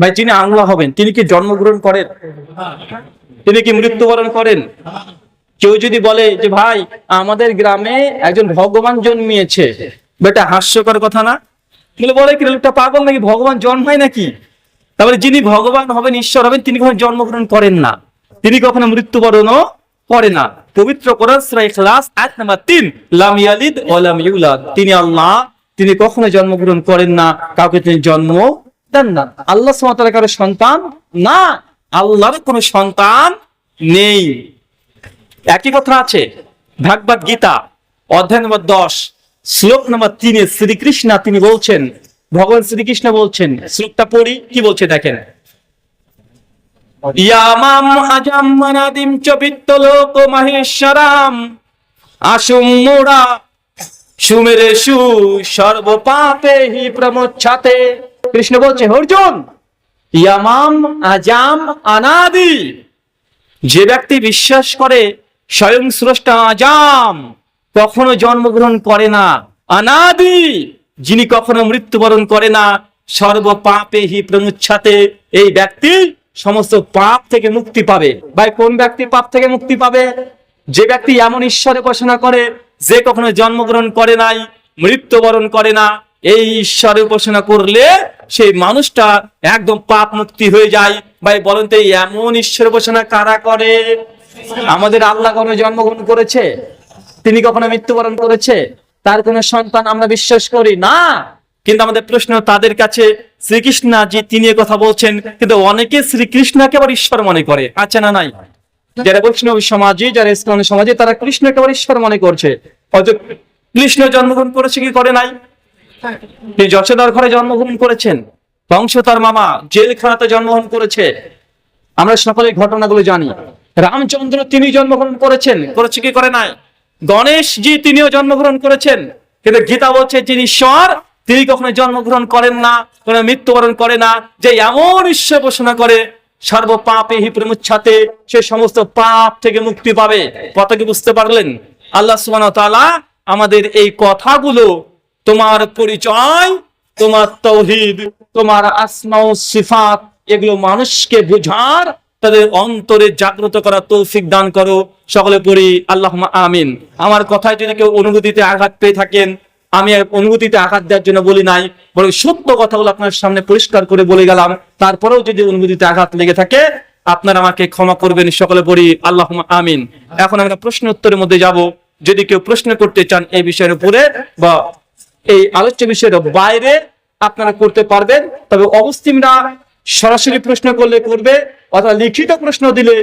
ভাই, যিনি আল্লাহ হবেন, তিনি কি জন্মগ্রহণ করেন? তিনি কি মৃত্যুবরণ করেন? কেউ যদি বলে যে, ভাই, আমাদের গ্রামে একজন ভগবান জন্মিয়েছে। বেটা, হাস্যকর কথা না? বলে বলে কি লোকটা পাগল নাকি? ভগবান জন্মায় নাকি? তারপরে, যিনি ভগবান হবেন, ঈশ্বর হবেন, তিনি কখনো জন্মগ্রহণ করেন না। তিনি কখনো মৃত্যুবরণও করে না। পবিত্র কোরআন সূরা ইখলাস, আয়াত নাম্বার 3 লাম ইয়ালিদ ওয়া লাম ইউলাদ। তিনি আল্লাহ, তিনি কখনো জন্মগ্রহণ করেন না। কাউকে তিনি জন্ম দেন না। আল্লাহ সুবহানাহু কারও সন্তান না, আল্লাহর কোনো সন্তান নেই। একই কথা আছে, ভাগবত গীতা, অধ্যায় নম্বর দশ, শ্লোক নম্বর তিনে শ্রীকৃষ্ণ তিনি বলছেন, ভগবান শ্রীকৃষ্ণ বলছেন, শ্লোকটা পড়ি, কি বলছে দেখেন? ইয়ামাম আজাম মানাদিম চ বিত্তলোক মাহেশ্বরাম, আসুম মোড়া, সুমেরে সু সর্বপাপে হি প্রমোচ্ছাতে। কৃষ্ণ বলছে, অর্জুন, ইয়ামাম আজাম অনাদি যে ব্যক্তি বিশ্বাস করে স্বয়ং স্রষ্টা আজাম, কখনো জন্মগ্রহণ করে না। অনাদি যিনি কখনো মৃত্যুবরণ করে না, সর্ব পাপে হি প্রমুচ্ছাতে এই ব্যক্তি সমস্ত পাপ থেকে মুক্তি পাবে। ভাই, কোন ব্যক্তি পাপ থেকে মুক্তি পাবে? যে ব্যক্তি এমন ঈশ্বরে উপাসনা করে, যে কখনো জন্মগ্রহণ করে নাই, মৃত্যুবরণ করে না, এই ঈশ্বরে উপাসনা করলে সেই মানুষটা একদম পাপ মুক্তি হয়ে যায়। ভাই, বলেন তো, এমন ঈশ্বর উপাসনা কারা করে? আমাদের আল্লাহ কখনো জন্মগ্রহণ করেছে? তিনি কখনো মৃত্যুবরণ করেছে? তার কোনো সন্তান আমরা বিশ্বাস করি? না। কিন্তু আমাদের প্রশ্ন তাদের কাছে শ্রীকৃষ্ণ যে তিনি কথা বলছেন, কিন্তু অনেকে শ্রীকৃষ্ণকে আবার ঈশ্বর মনে করে, আছে না নাই? যারা বৈষ্ণব সমাজে, যারা ইসলাম সমাজে, তারা কৃষ্ণকে আবার ঈশ্বর মনে করছে। হয়তো কৃষ্ণ জন্মগ্রহণ করেছে কি করে নাই? তিনি যশোদার ঘরে জন্মগ্রহণ করেছেন। বংশ তার মামা, জেলখানাতে জন্মগ্রহণ করেছে। আমরা সকলে ঘটনাগুলো জানি। রামচন্দ্র তিনি জন্মগ্রহণ করেছেন। করেছে কি, করে নাই? গণেশ জি তিনিও জন্মগ্রহণ করেছেন। কিন্তু গীতা বলছে, যিনি ঈশ্বর, তিনি কখনো জন্মগ্রহণ করেন না কোনো মৃত্যুবরণ করে না। যে এমন ঈশ্বর ঘোষণা করে সর্ব পাপে হি প্রমুচ্ছাতে, সে সমস্ত পাপ থেকে মুক্তি পাবে। কথা কি বুঝতে পারলেন? আল্লাহ সুবহানাহু ওয়া তাআলা আমাদের এই কথাগুলো তোমার পরিচয়, তোমার তৌহিদ, তোমার আসমা ও সিফাত, এগুলো মানুষকে বুঝার, তাদের অন্তরে জাগ্রত করা তৌফিক দান করো। সকলে পড়ি আল্লাহ আমিন। আমার কথায় যদি কেউ অনুভূতিতে আঘাত পেয়ে থাকেন, আমি অনুভূতিতে আঘাত দেওয়ার জন্য বলি নাই, বরং সত্য কথাগুলো আপনার সামনে পরিষ্কার করে বলে গেলাম। তারপরেও যদি অনুভূতিতে আঘাত লেগে থাকে, আপনারা আমাকে ক্ষমা করবেন, সকলে পড়ি আল্লাহ আমিন। এখন আমরা প্রশ্ন উত্তরের মধ্যে যাব। যদি কেউ প্রশ্ন করতে চান এই বিষয়ের উপরে বা এই আলোচ্য বিষয়ের বাইরে আপনারা করতে পারবেন। তবে অবস্থিমরা সরাসরি প্রশ্ন করলে করবে, অথবা লিখিত প্রশ্ন দিলে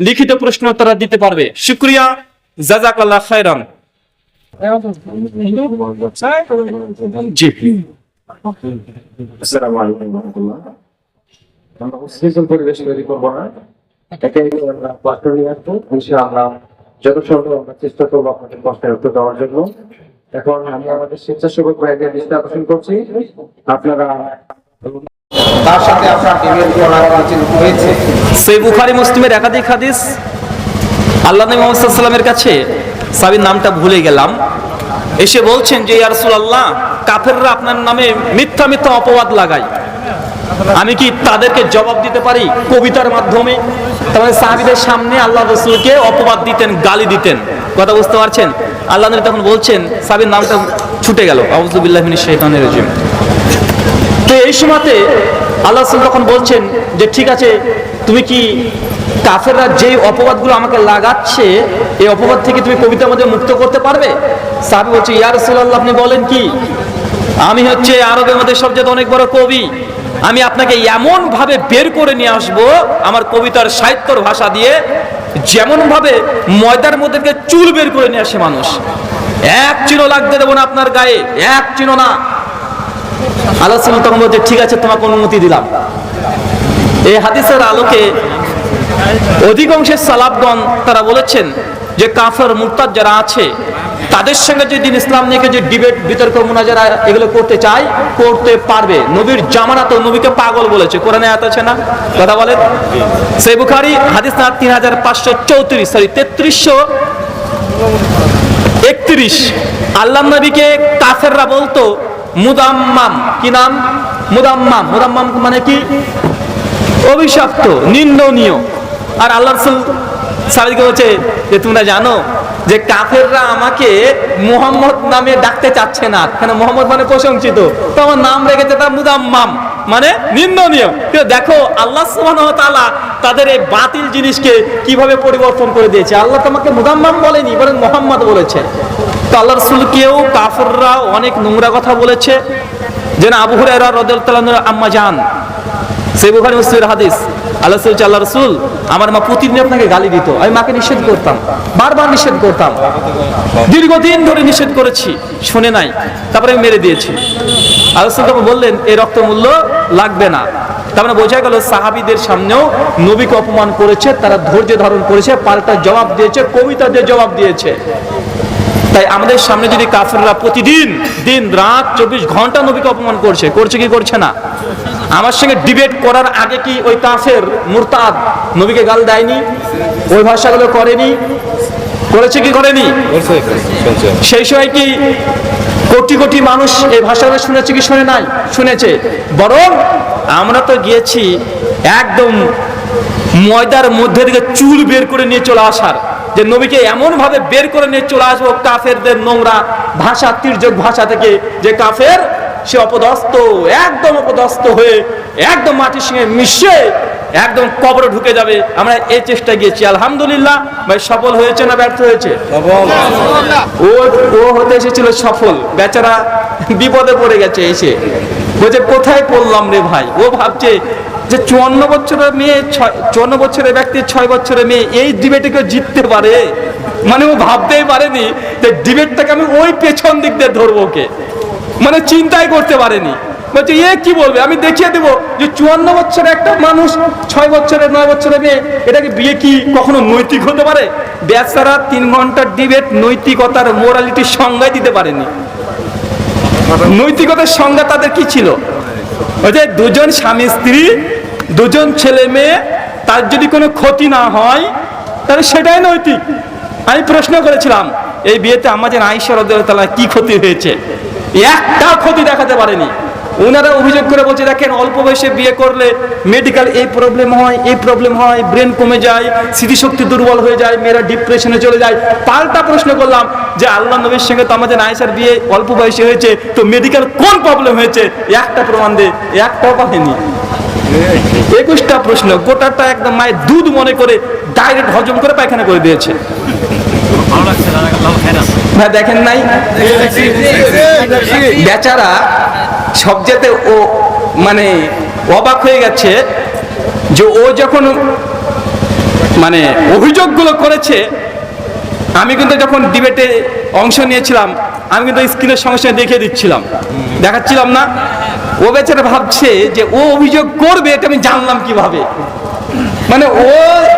লিখিত প্রশ্ন তারা দিতে পারবে। শুক্রিয়া, জাজাকাল্লাহ খায়রান। জি। আমরা যত সম্ভব আমরা চেষ্টা করব আপনাদের কষ্টের উত্তর দেওয়ার জন্য। এখন আমি আমাদের স্বেচ্ছাসেবক ভাইদের দৃষ্টি আকর্ষণ করছি। আপনারা তার সাথে আপনার ডিবেট হয়েছে? সেই বুখারি মুসলিমের একাধিক হাদিস আল্লাহ নবী মুহাম্মদ ওয়াসাল্লামের কাছে সাবির নামটা ভুলে গেলাম। এসে বলছেন যে ইয়া রাসূলুল্লাহ কাফেররা আপনার নামে মিথ্যা মিথ্যা অপবাদ লাগায়। আমি কি তাদেরকে জবাব দিতে পারি কবিতার মাধ্যমে? তাহলে সাহাবিদের সামনে আল্লাহ রসুলকে অপবাদ দিতেন গালি দিতেন। কথা বুঝতে পারছেন? আল্লাহ নবী তখন বলছেন, সাবির নামটা ছুটে গেল। আউযুবিল্লাহি মিনাশ শাইতানির রাজিম। তো এই সময়তে আল্লাহ তখন বলছেন যে, ঠিক আছে, তুমি কি কাফেররা যেই অপবাদগুলো আমাকে লাগাচ্ছে, এই অপবাদ থেকে তুমি কবিতার মধ্যে মুক্ত করতে পারবে? সাহাবী বলছে, ইয়া রাসূলুল্লাহ, আপনি বলেন কি? আমি হচ্ছে আরবের মধ্যে সবচেয়ে অনেক বড় কবি। আমি আপনাকে এমন ভাবে বের করে নিয়ে আসব, আমার কবিতার সাহিত্যর ভাষা দিয়ে যেমন ভাবে ময়দার মধ্যে চুল বের করে নিয়ে আসে মানুষ। এক চিনো লাগতে দেবো না আপনার গায়ে, এক চিনো না। আল্লাহ তখন বলছে, ঠিক আছে, তোমাকে অনুমতি দিলাম। এই হাদিসের আলোকে অধিকাংশের সালাবগণ তারা বলেছেন যে কাফের মুক্তার যারা আছে তাদের সঙ্গে যে দিন ইসলাম নিয়ে যে ডিবেট বিতর্ক যারা এগুলো করতে চায়, করতে পারবে। নবীর জামানা তো নবীকে পাগল বলেছে। কোরআনে আয়াত আছে না? কথা বলেন। সেই বুখারি, হাদিস না, তিন হাজার পাঁচশো চৌত্রিশ সরি তেত্রিশশো একত্রিশ। আল্লাহ নবীকে কাফেররা বলতো, মুদাম্মাম, কি নাম? মুদাম্মাম। মুদাম্মাম মানে কি? অভিশপ্ত, নিন্দনীয়। আর আল্লাহ রসুল সাবিকে বলছে যে, তোমরা জানো যে কাফেররা আমাকে মোহাম্মদ নামে ডাকতে চাচ্ছে না। কেন মোহাম্মদ মানে প্রশংসিত? তো আমার নাম রেখেছে তার মুদাম্মাম। মানে নিন্দনীয়। কিন্তু দেখো, আল্লাহ তাআলা তাদের এই বাতিল জিনিসকে কীভাবে পরিবর্তন করে দিয়েছে? আল্লাহ তোমাকে মুদাম্মাম বলেনি, বরং মোহাম্মদ বলেছে। তো আল্লাহ রসুলকেও কাফেররা অনেক নোংরা কথা বলেছে। যেন আবু হুরায়রা রাদিয়াল্লাহু আম্মা জান। সেই বুখারী হাদিস। আল্লাহ আল্লাহ রাসূল, আমার মা প্রতিদিন আপনাকে গালি দিত। আমি মাকে নিষেধ করতাম। বারবার নিষেধ করতাম। দীর্ঘদিন ধরে নিষেধ করেছি, শুনে নাই, তারপরে মেরে দিয়েছি। তখন বললেন এই রক্ত মূল্য লাগবে না। তার মানে বোঝা গেল সাহাবীদের সামনেও নবীকে অপমান করেছে, তারা ধৈর্য ধারণ করেছে, পাল্টা জবাব দিয়েছে, কবিতা দিয়ে জবাব দিয়েছে। তাই আমাদের সামনে যদি কাফেররা প্রতিদিন, দিন, রাত, চব্বিশ ঘণ্টা নবীকে অপমান করছে করছে কি করছে না? আমার সঙ্গে ডিবেট করার আগে কি ওই কাফের মুরতাদ নবীকে গাল দেয়নি? ওই ভাষাগুলো করেনি? করেছে কি করেনি? সেই সময় কি কোটি কোটি মানুষ এই ভাষাগুলো শুনেছে কি শুনে নাই? শুনেছে। বরং আমরা তো গিয়েছি একদম ময়দার মধ্যে থেকে চুল বের করে নিয়ে চলে আসার। যে নবীকে এমন ভাবে বের করে নিয়ে চলে আসব কাফেরদের নোংরা ভাষা তির্যক ভাষা থেকে যে কাফের সে অপদস্থ একদম অপদস্থ হয়ে একদম মাটির সঙ্গে মিশে একদম কবরে ঢুকে যাবে। আমরা এই চেষ্টা গিয়েছি। আলহামদুলিল্লাহ ভাই সফল হয়েছে না ব্যর্থ হয়েছে? ও ও হতে এসেছিল সফল। বেচারা বিপদে পড়ে গেছে এসে। বলছে কোথায় পড়লাম রে ভাই? ও ভাবছে যে চুয়ান্ন বছরের মেয়ে ছয় চুয়ান্ন বছরের ব্যক্তি ছয় বছরের মেয়ে এই ডিবেটকে জিততে পারে? মানে ও ভাবতেই পারেনি যে ডিবেটটাকে আমি ওই পেছন দিক দিয়ে ধরবো ওকে। মানে চিন্তাই করতে পারেনি। বলছে, এ কি বলবে? আমি দেখিয়ে দেবো যে চুয়ান্ন বছরের একটা মানুষ ছয় বছরের, নয় বছরের মেয়ে, এটাকে বিয়ে কি কখনো নৈতিক হতে পারে? বেচারা তিন ঘণ্টার ডিবেট নৈতিকতার মোরালিটির সংজ্ঞায় দিতে পারেনি। নৈতিকতার সংজ্ঞা তাদের কি ছিল? ওই যে দুজন স্বামী স্ত্রী, দুজন ছেলে মেয়ে, তার যদি কোনো ক্ষতি না হয়, তাহলে সেটাই নৈতিক। আমি প্রশ্ন করেছিলাম, এই বিয়েতে আমাদের আইসার কি ক্ষতি হয়েছে? একটা ক্ষতি দেখাতে পারেনি। ওনারা অভিযোগ করে বলছে, দেখেন, অল্প বয়সে বিয়ে করলে মেডিকেল এই প্রবলেম হয়, এই প্রবলেম হয় ব্রেন কমে যায়, স্মৃতিশক্তি দুর্বল হয়ে যায়, মেয়েরা ডিপ্রেশনে চলে যায়। পাল্টা প্রশ্ন করলাম যে, আল্লাহ নবীর সঙ্গে তো আমাদের আয়েশার বিয়ে অল্প বয়সে হয়েছে, তো মেডিকেল কোন প্রবলেম হয়েছে? একটা প্রমাণ দে একটাও পাবেনি একুশটা প্রশ্ন, গোটাটা একদম মায়ের দুধ মনে করে ডাইরেক্ট হজম করে পায়খানা করে দিয়েছে। ভাই, দেখেন নাই? বেচারা সবচেয়ে ও মানে অবাক হয়ে গেছে যে ও যখন মানে অভিযোগগুলো করেছে, আমি কিন্তু যখন ডিবেটে অংশ নিয়েছিলাম, আমি কিন্তু স্ক্রিনের সঙ্গে সঙ্গে দেখিয়ে দিচ্ছিলাম। দেখাচ্ছিলাম না। ও বেচারা ভাবছে যে ও অভিযোগ করবে, এটা আমি জানলাম কীভাবে? মানে ও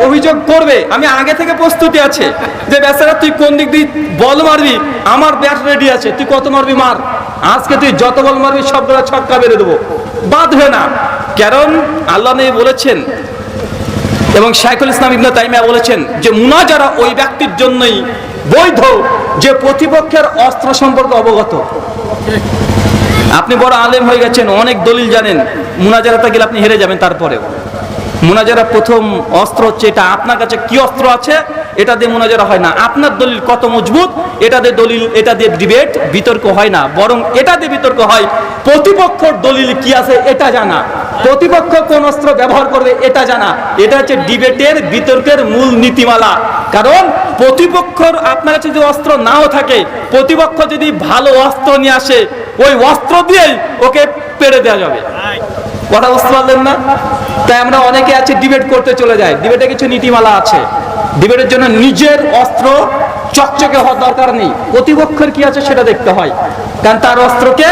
অভিযোগ করবে, আমি আগে থেকে প্রস্তুতি আছে যে বেচারা তুই কোন দিক দিয়ে বল মারবি? আমার ব্যাট রেডি আছে, তুই কত মারবি মার? আজকে তুই যত বল মারবি, সবগুলো ছক্কা বেড়ে দেবো। বাঁধবে না। কারণ আল্লাহ নেই বলেছেন, এবং শাইখুল ইসলাম ইবনে তাইমিয়া বলেছেন যে মুনাজারা ওই ব্যক্তির জন্যই বৈধ যে প্রতিপক্ষের অস্ত্র সম্পর্কে অবগত। আপনি বড় আলেম হয়ে গেছেন, অনেক দলিল জানেন মুনাজারাতে গেলে আপনি হেরে যাবেন তারপরেও। মুনাজারা প্রথম অস্ত্র হচ্ছে এটা। আপনার কাছে কি অস্ত্র আছে? এটা দিয়ে মুনাজারা হয় না। আপনার দলিল কত মজবুত? এটা দিয়ে দলিল, এটা দিয়ে ডিবেট বিতর্ক হয় না। বরং এটা দিয়ে বিতর্ক হয়, প্রতিপক্ষর দলিল কি আছে এটা জানা। প্রতিপক্ষ কোন অস্ত্র ব্যবহার করবে এটা জানা। এটা হচ্ছে ডিবেটের বিতর্কের মূল নীতিমালা। কারণ প্রতিপক্ষর, আপনার কাছে যদি অস্ত্র নাও থাকে, প্রতিপক্ষ যদি ভালো অস্ত্র নিয়ে আসে, ওই অস্ত্র দিয়েই ওকে পেরে দেওয়া যাবে। কথা বুঝতে পারলেন না? তাই আমরা অনেকে আছে ডিবেট করতে চলে যাই। ডিবেটে কিছু নীতিমালা আছে। ডিবেটের জন্য নিজের অস্ত্র চকচকে হওয়ার দরকার নেই। প্রতিপক্ষের কি আছে সেটা দেখতে হয়। কারণ তার অস্ত্রকে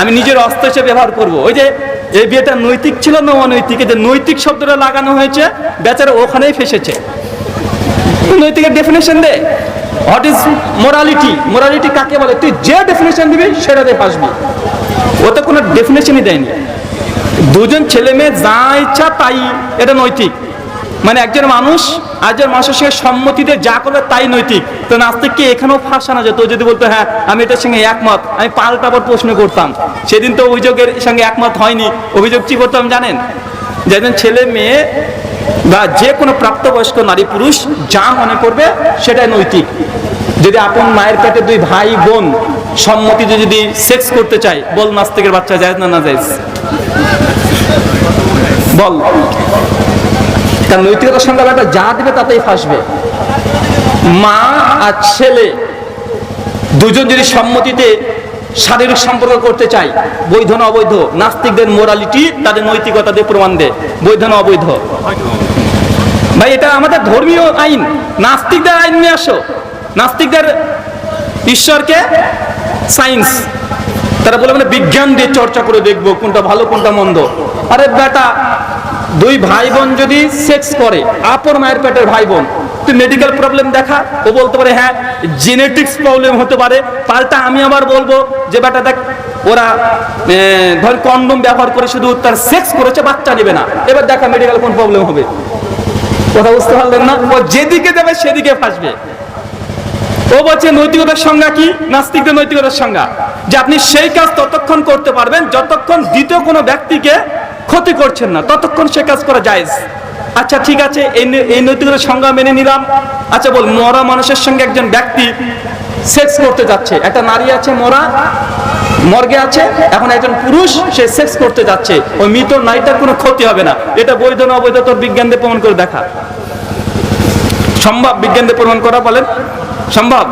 আমি নিজের অস্ত্র হিসেবে ব্যবহার করব। ওই যে এই বিয়েটা নৈতিক ছিল না অনৈতিক? যে নৈতিক শব্দটা লাগানো হয়েছে, বেচারা ওখানেই ফেসেছে। নৈতিকের ডেফিনেশন দে। হোয়াট ইজ মোরালিটি মোরালিটি কাকে বলে? তুই যে ডেফিনেশন দিবি, সেটা দিয়ে ফাসবি। ও তো কোনো ডেফিনেশনই দেয়নি। দুজন ছেলে মেয়ে যা ইচ্ছা তাই, এটা নৈতিক। মানে একজন মানুষ একজন মানুষের সঙ্গে সম্মতিতে যা করবে তাই নৈতিক। তো নাস্তিক কি এখানেও ফাঁসানো যেত যদি বলতো হ্যাঁ আমি এটার সঙ্গে একমত, আমি পাল্টাবার প্রশ্ন করতাম। সেদিন তো অভিযোগের সঙ্গে একমত হয়নি। অভিযোগ কি করতাম জানেন? যে একজন ছেলে মেয়ে বা যে কোনো প্রাপ্তবয়স্ক নারী পুরুষ যা মনে করবে সেটাই নৈতিক। যদি আপন মায়ের পেটে দুই ভাই, বোন সম্মতিতে যদি সেক্স করতে চায়, বল নাস্তিকের বাচ্চা যায় না না যায়। বল। তার নৈতিকতার সঙ্গে একটা যা দিবে তাতেই ফাঁসবে। মা আর ছেলে দুজন যদি সম্মতিতে শারীরিক সম্পর্ক করতে চায়, বৈধ না অবৈধ, নাস্তিকদের মোরালিটি তাদের নৈতিকতা দিয়ে প্রমাণ দেয় বৈধ না অবৈধ। ভাই, এটা আমাদের ধর্মীয় আইন। নাস্তিকদের আইন নিয়ে আসো। নাস্তিকদের ঈশ্বরকে সায়েন্স তারা বলে মানে বিজ্ঞান দিয়ে চর্চা করে দেখব কোনটা ভালো, কোনটা মন্দ। আরে বেটা, দুই ভাই বোন যদি সেক্স করে আপর মায়ের পেটের ভাই বোন তুই মেডিকেল প্রবলেম দেখা? ও বলতে পারে হ্যাঁ জেনেটিক্স প্রবলেম হতে পারে। পাল্টা আমি আবার বলব যে, বেটা দেখ, ওরা ধর কন্ডম ব্যবহার করে শুধু তার সেক্স করেছে, বাচ্চা নেবে না। এবার দেখা মেডিকেল কোন প্রবলেম হবে। কথা বুঝতে পারলেন না? ও যেদিকে যাবে সেদিকে ফাঁসবে। ও বলছে, নৈতিকতার সংজ্ঞা কি? নাস্তিকদের নৈতিকতার সংজ্ঞা। যে আপনি সেই কাজ ততক্ষণ করতে পারবেন যতক্ষণ দ্বিতীয় কোনো ব্যক্তিকে ক্ষতি করছেন না, ততক্ষণ সে কাজ করা যায় আচ্ছা ঠিক আছে এই নৈতিকতার সংজ্ঞা মেনে নিলাম। আচ্ছা বল, মরা মানুষের সঙ্গে একজন ব্যক্তি সেক্স করতে যাচ্ছে। একটা নারী আছে, মরা, মর্গে আছে, এখন একজন পুরুষ, সে সেক্স করতে যাচ্ছে। ওই মৃত নারীটার কোনো ক্ষতি হবে না। এটা বৈধ না অবৈধ তোর বিজ্ঞান দিয়ে প্রমাণ করে দেখা। সম্ভব বিজ্ঞান দিয়ে প্রমাণ করা বলেন। সম্ভব?